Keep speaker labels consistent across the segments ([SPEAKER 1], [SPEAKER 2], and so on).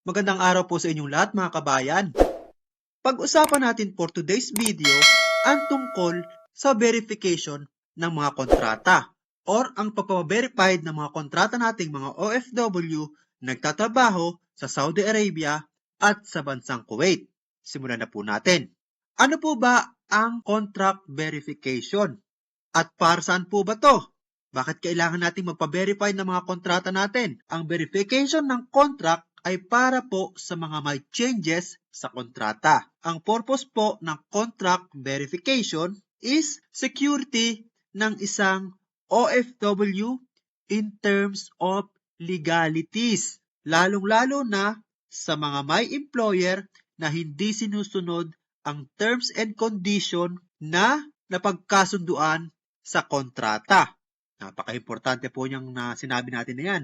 [SPEAKER 1] Magandang araw po sa inyong lahat mga kabayan. Pag-usapan natin for today's video ang tungkol sa verification ng mga kontrata or ang pagpapaverified ng mga kontrata nating mga OFW nagtatrabaho sa Saudi Arabia at sa bansang Kuwait. Simulan na po natin. Ano po ba ang contract verification? At para saan po ba to? Bakit kailangan nating magpa-verify ng mga kontrata natin? Ang verification ng contract ay para po sa mga may changes sa kontrata. Ang purpose po ng contract verification is security ng isang OFW in terms of legalities. Lalong-lalo na sa mga may employer na hindi sinusunod ang terms and condition na napagkasunduan sa kontrata. Napaka-importante po niyang na sinabi natin na yan.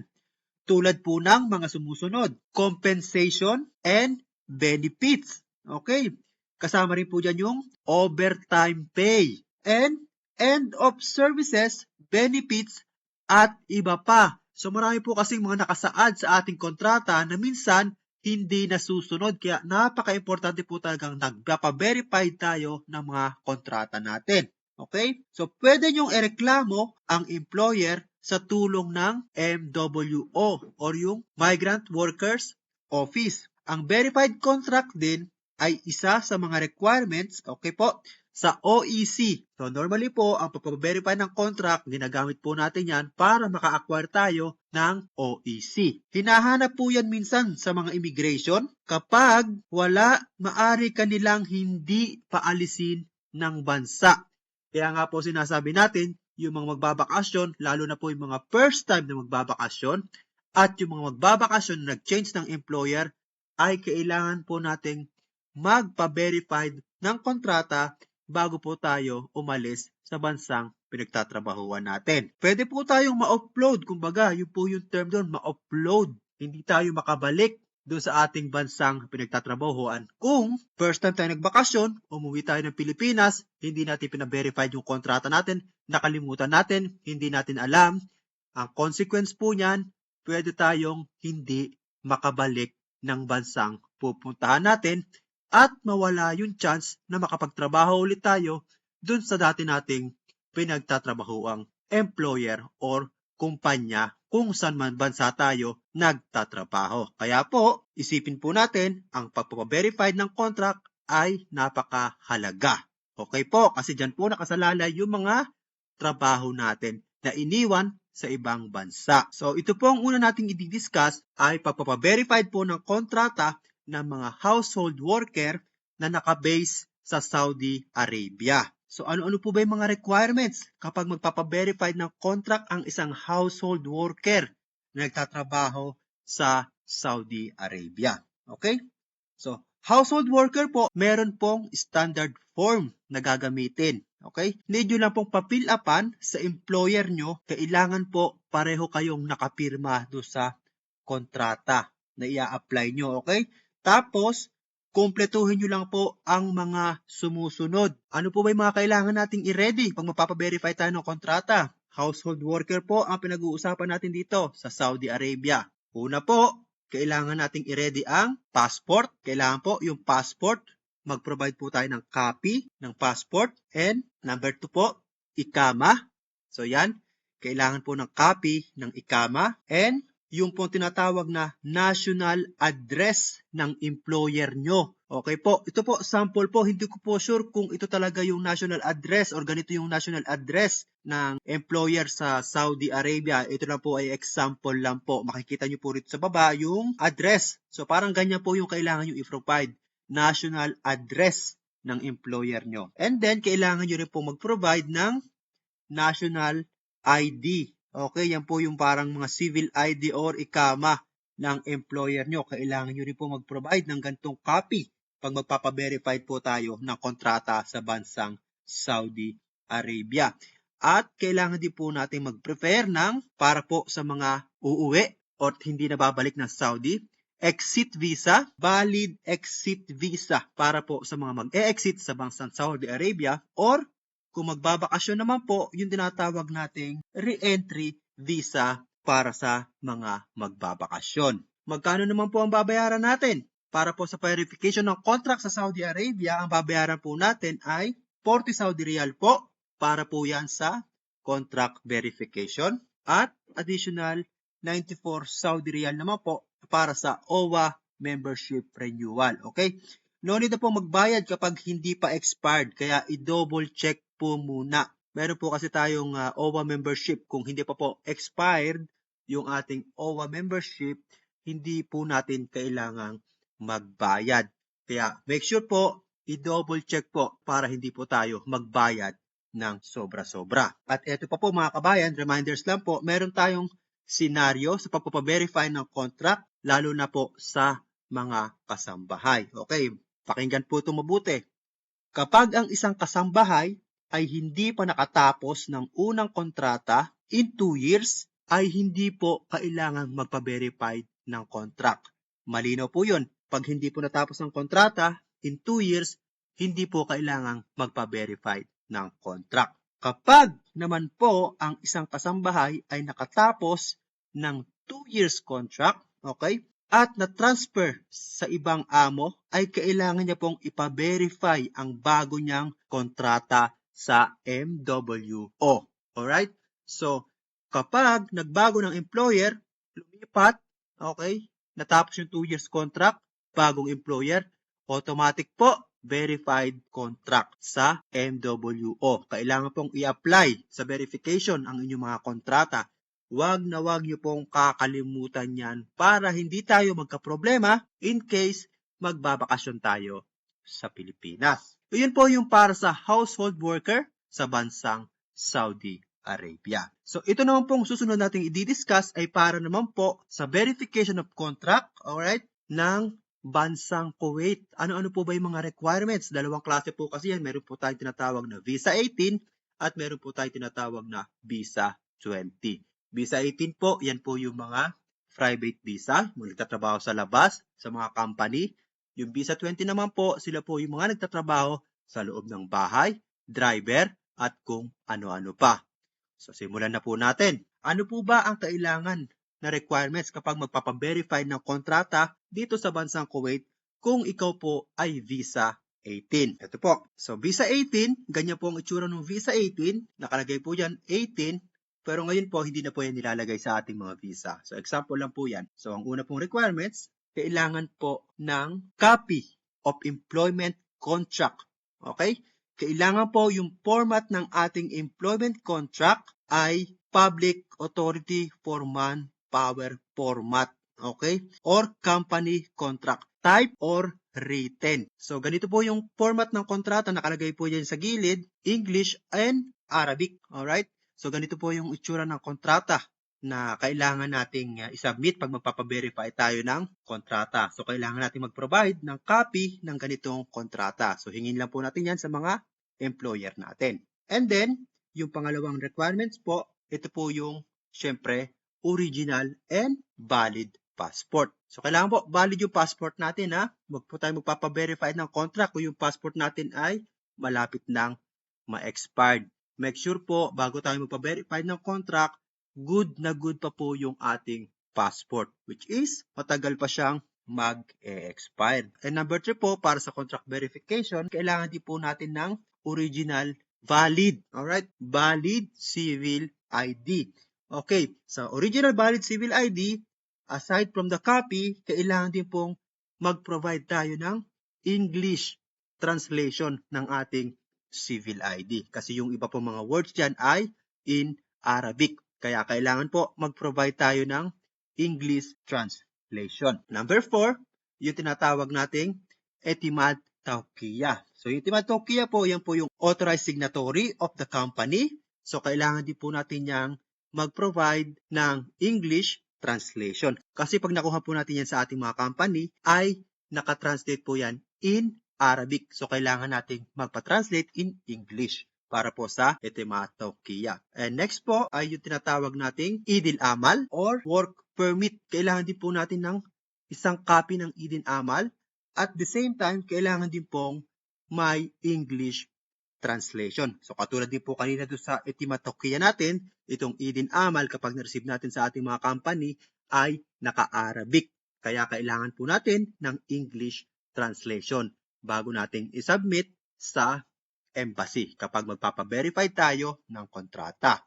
[SPEAKER 1] Tulad po ng mga sumusunod, compensation and benefits. Okay? Kasama rin po dyan yung overtime pay and end of services, benefits, at iba pa. So marami po kasing mga nakasaad sa ating kontrata na minsan hindi nasusunod. Kaya napaka-importante po talagang nagpapa-verify tayo ng mga kontrata natin. Okay? So, pwede nyong ireklamo ang employer sa tulong ng MWO or yung Migrant Workers Office. Ang verified contract din ay isa sa mga requirements, okay po, sa OEC. So, normally po, ang pagpapaverify ng contract, ginagamit po natin yan para maka-acquire tayo ng OEC. Hinahanap po yan minsan sa mga immigration kapag wala, maari kanilang hindi paalisin ng bansa. Kaya nga po sinasabi natin, yung mga magbabakasyon, lalo na po yung mga first time na magbabakasyon, at yung mga magbabakasyon na nag-change ng employer, ay kailangan po nating magpa-verified ng kontrata bago po tayo umalis sa bansang pinagtatrabahuan natin. Pwede po tayong ma-upload, kumbaga, yun po yung term doon, ma-upload. Hindi tayo makabalik doon sa ating bansang pinagtatrabahuan. Kung first time tayo nagbakasyon, umuwi tayo ng Pilipinas, hindi natin pina-verify yung kontrata natin, nakalimutan natin, hindi natin alam, ang consequence po niyan, pwede tayong hindi makabalik ng bansang pupuntahan natin at mawala yung chance na makapagtrabaho ulit tayo dun sa dati nating pinagtatrabahoang employer or kumpanya kung saan man bansa tayo nagtatrabaho. Kaya po, isipin po natin, ang pagpapaverify ng contract ay napakahalaga. Okay po, kasi dyan po nakasalalay yung mga trabaho natin na iniwan sa ibang bansa. So, ito po ang una nating i-discuss ay pagpapaverify po ng kontrata ng mga household worker na nakabase sa Saudi Arabia. So ano-ano po ba yung mga requirements kapag magpapaverify ng contract ang isang household worker na nagtatrabaho sa Saudi Arabia? Okay? So, household worker po, meron pong standard form na gagamitin. Okay? Need nyo lang pong papil upan sa employer nyo. Kailangan po pareho kayong nakapirma do sa kontrata na ia-apply nyo. Okay? Tapos, kumpletuhin nyo lang po ang mga sumusunod. Ano po ba yung mga kailangan nating i-ready pag mapapaverify tayo ng kontrata? Household worker po ang pinag-uusapan natin dito sa Saudi Arabia. Una po, kailangan nating i-ready ang passport. Kailangan po yung passport. Mag-provide po tayo ng copy ng passport. And number two po, ikama. So yan, kailangan po ng copy ng ikama. And yung po tinatawag na national address ng employer nyo. Okay po, ito po sample po, hindi ko po sure kung ito talaga yung national address or ganito yung national address ng employer sa Saudi Arabia. Ito lang po ay example lang po. Makikita nyo po rito sa baba yung address. So parang ganyan po yung kailangan nyo i-provide. National address ng employer nyo. And then, kailangan nyo rin po mag-provide ng national ID. Okay, yan po yung parang mga civil ID or ikama ng employer nyo. Kailangan nyo rin po mag-provide ng gantong copy pag magpapaverify po tayo ng kontrata sa bansang Saudi Arabia. At kailangan din po natin mag-prepare ng para po sa mga uuwi or hindi na babalik ng Saudi, exit visa, valid exit visa para po sa mga mag-e-exit sa bansang Saudi Arabia or kung magbabakasyon naman po, yung tinatawag nating re-entry visa para sa mga magbabakasyon. magkano naman po ang babayaran natin? Para po sa verification ng contract sa Saudi Arabia, ang babayaran po natin ay 40 Saudi Riyal po para po yan sa contract verification at additional 94 Saudi Riyal naman po para sa OWA membership renewal. Okay? No need na po magbayad kapag hindi pa expired kaya i-double check po muna. Meron po kasi tayong uh, OWA membership kung hindi pa po expired yung ating OWA membership, hindi po natin kailangang magbayad. Kaya make sure po i-double check po para hindi po tayo magbayad ng sobra-sobra. At ito pa po mga kabayan, reminders lang po, meron tayong senaryo sa pagpapaverify ng contract, lalo na po sa mga kasambahay. Okay, pakinggan po ito mabuti. Kapag ang isang kasambahay ay hindi pa nakatapos ng unang kontrata in 2 years, ay hindi po kailangan magpa-verify ng contract. Malinaw po yun. Pag hindi po natapos ang kontrata in 2 years, hindi po kailangang magpa-verify ng contract. Kapag naman po ang isang kasambahay ay nakatapos ng 2 years contract, okay, at na-transfer sa ibang amo, ay kailangan niya pong ipa-verify ang bago niyang kontrata sa MWO. Alright? So, kapag nagbago ng employer, lumipat, okay, natapos yung 2 years contract, bagong employer, automatic po verified contract sa MWO. Kailangan pong i-apply sa verification ang inyong mga kontrata. Huwag na huwag niyo pong kakalimutan yan para hindi tayo magka-problema in case magbabakasyon tayo sa Pilipinas. Iyon po yung para sa household worker sa bansang Saudi Arabia. So ito naman pong susunod nating i-discuss ay para naman po sa verification of contract, alright, ng bansang Kuwait. Ano-ano po ba yung mga requirements? Dalawang klase po kasi yan. Meron po tayong tinatawag na Visa 18 at meron po tayong tinatawag na Visa 20. Visa 18 po, yan po yung mga private visa, mga nagtatrabaho sa labas, sa mga company. Yung Visa 20 naman po, sila po yung mga nagtatrabaho sa loob ng bahay, driver, at kung ano-ano pa. So, simulan na po natin. Ano po ba ang kailangan na requirements kapag magpapaverify ng kontrata dito sa bansang Kuwait kung ikaw po ay Visa 18. Ito po. So, Visa 18, ganyan po ang itsura ng Visa 18. Nakalagay po yan 18. Pero ngayon po, hindi na po yan nilalagay sa ating mga visa. So, example lang po yan. So, ang una pong requirements, kailangan po ng copy of employment contract. Okay? Kailangan po yung format ng ating employment contract ay Public Authority for Manpower format. Okay? Or company contract type or written. So, ganito po yung format ng kontrata. Nakalagay po yan sa gilid, English and Arabic. Alright? So, ganito po yung itsura ng kontrata na kailangan nating uh, isubmit pag magpapaverify tayo ng kontrata. So, kailangan natin mag-provide ng copy ng ganitong kontrata. So, hingin lang po natin yan sa mga employer natin. And then, yung pangalawang requirements po, ito po yung, syempre, original and valid passport. So, kailangan po valid yung passport natin ha. Huwag po tayo magpapaverify ng contract kung yung passport natin ay malapit nang ma-expired. Make sure po, bago tayo magpa-verify ng contract, good na good pa po yung ating passport, which is matagal pa siyang mag-expire. And number 3 po, para sa contract verification, kailangan din po natin ng original valid. Alright? Valid civil ID. Okay, sa so original valid civil ID, aside from the copy, kailangan din pong mag-provide tayo ng English translation ng ating civil ID. Kasi yung iba po mga words dyan ay in Arabic. Kaya kailangan po mag-provide tayo ng English translation. Number 4, yung tinatawag nating Etimad Taukiya. So yung Etimad Taukiya po, yan po yung authorized signatory of the company. So kailangan din po natin yang mag-provide ng English translation. Kasi pag nakuha po natin yan sa ating mga company, ay nakatranslate po yan in Arabic. So, kailangan nating magpa-translate in English para po sa Etimatokia. And next po ay yung tinatawag nating Idil Amal or Work Permit. Kailangan din po natin ng isang copy ng Idil Amal. At the same time, kailangan din pong may English translation. So katulad din po kanina doon sa Etimatokia natin, itong Idin Amal kapag na-receive natin sa ating mga company ay naka-Arabic. Kaya kailangan po natin ng English translation bago natin isubmit sa embassy kapag magpapa-verify tayo ng kontrata.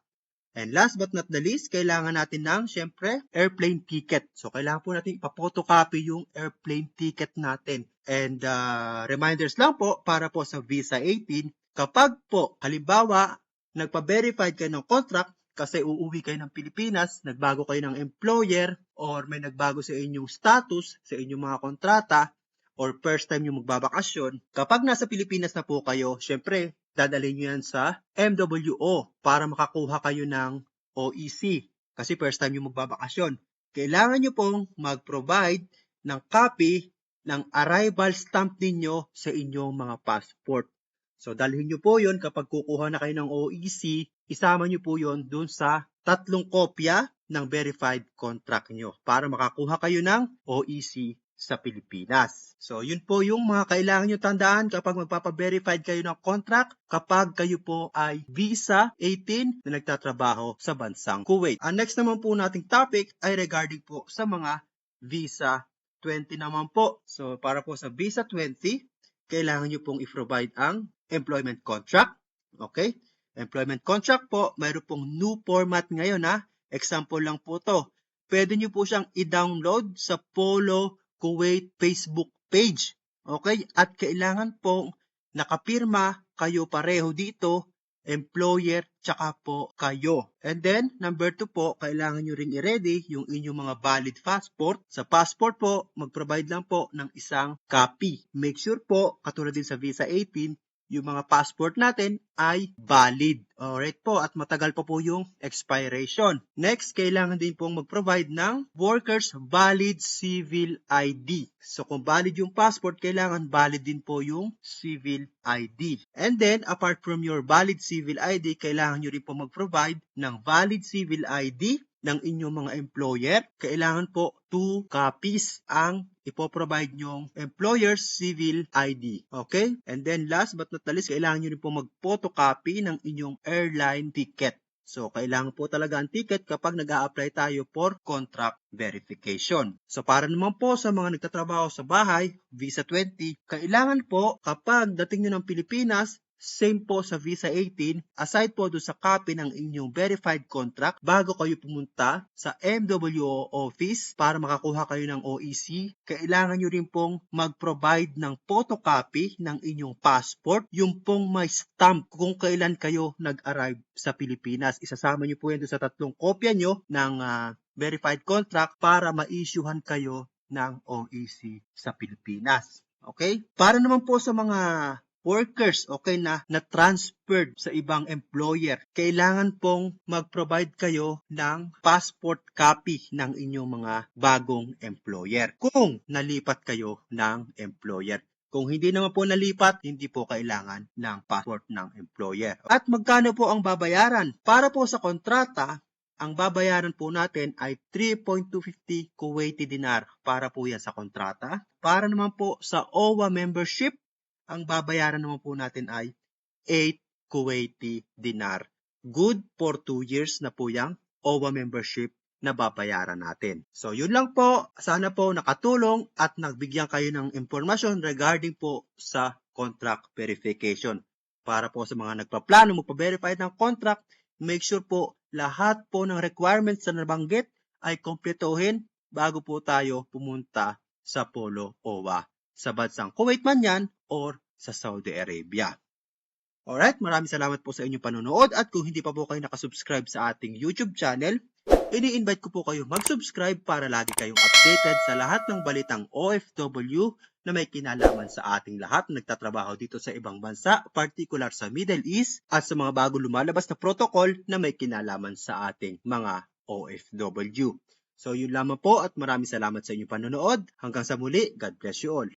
[SPEAKER 1] And last but not the least, kailangan natin ng, syempre, airplane ticket. So, kailangan po natin ipapotocopy yung airplane ticket natin. And uh, reminders lang po para po sa Visa 18, kapag po, halimbawa, nagpa-verify kayo ng contract, kasi uuwi kayo ng Pilipinas, nagbago kayo ng employer, or may nagbago sa inyong status, sa inyong mga kontrata, or first time yung magbabakasyon, kapag nasa Pilipinas na po kayo, syempre, dadalhin nyo yan sa MWO para makakuha kayo ng OEC. Kasi first time yung magbabakasyon. Kailangan nyo pong mag-provide ng copy ng arrival stamp ninyo sa inyong mga passport. So, dalhin nyo po yon kapag kukuha na kayo ng OEC, isama nyo po yon dun sa tatlong kopya ng verified contract nyo para makakuha kayo ng OEC sa Pilipinas. So, yun po yung mga kailangan nyo tandaan kapag magpapa-verified kayo ng contract kapag kayo po ay Visa 18 na nagtatrabaho sa bansang Kuwait. Ang next naman po nating topic ay regarding po sa mga Visa 20 naman po. So, para po sa Visa 20, kailangan nyo pong i-provide ang employment contract. Okay? Employment contract po, mayroon pong new format ngayon ha. Example lang po to. Pwede nyo po siyang i-download sa Polo Kuwait Facebook page. Okay? At kailangan pong nakapirma kayo pareho dito, employer, tsaka po kayo. And then, number two po, kailangan nyo ring i-ready yung inyong mga valid passport. Sa passport po, mag-provide lang po ng isang copy. Make sure po, katulad din sa Visa 18, yung mga passport natin ay valid. Alright po, at matagal pa po yung expiration. Next, kailangan din pong mag-provide ng workers valid civil ID. So kung valid yung passport, kailangan valid din po yung civil ID. And then, apart from your valid civil ID, kailangan nyo rin po mag-provide ng valid civil ID ng inyong mga employer, kailangan po 2 copies ang ipoprovide nyong employer's civil ID. Okay? And then last but not the least, kailangan nyo rin po mag-photocopy ng inyong airline ticket. So, kailangan po talaga ang ticket kapag nag apply tayo for contract verification. So, para naman po sa mga nagtatrabaho sa bahay, Visa 20, kailangan po kapag dating nyo ng Pilipinas, same po sa Visa 18, aside po doon sa copy ng inyong verified contract bago kayo pumunta sa MWO office para makakuha kayo ng OEC, kailangan nyo rin pong mag-provide ng photocopy ng inyong passport, yung pong may stamp kung kailan kayo nag-arrive sa Pilipinas. Isasama nyo po yan doon sa tatlong kopya nyo ng ah, verified contract para ma-issuehan kayo ng OEC sa Pilipinas. Okay? Para naman po sa mga workers, okay, na na-transferred sa ibang employer, kailangan pong mag-provide kayo ng passport copy ng inyong mga bagong employer kung nalipat kayo ng employer. Kung hindi naman po nalipat, hindi po kailangan ng passport ng employer. At magkano po ang babayaran? Para po sa kontrata, ang babayaran po natin ay 3.250 Kuwaiti dinar para po yan sa kontrata. Para naman po sa OWA membership, ang babayaran naman po natin ay 8 Kuwaiti dinar. Good for 2 years na po yung OWA membership na babayaran natin. So, yun lang po. Sana po nakatulong at nagbigyan kayo ng impormasyon regarding po sa contract verification. Para po sa mga nagpaplano magpa-verify ng contract, make sure po lahat po ng requirements na nabanggit ay kompletuhin bago po tayo pumunta sa Polo OWA sa bansang Kuwait man yan or sa Saudi Arabia. Alright, maraming salamat po sa inyong panonood at kung hindi pa po kayo nakasubscribe sa ating YouTube channel, ini-invite ko po kayo mag-subscribe para lagi kayong updated sa lahat ng balitang OFW na may kinalaman sa ating lahat na nagtatrabaho dito sa ibang bansa, particular sa Middle East at sa mga bago lumalabas na protocol na may kinalaman sa ating mga OFW. So yun lamang po at maraming salamat sa inyong panonood. Hanggang sa muli, God bless you all.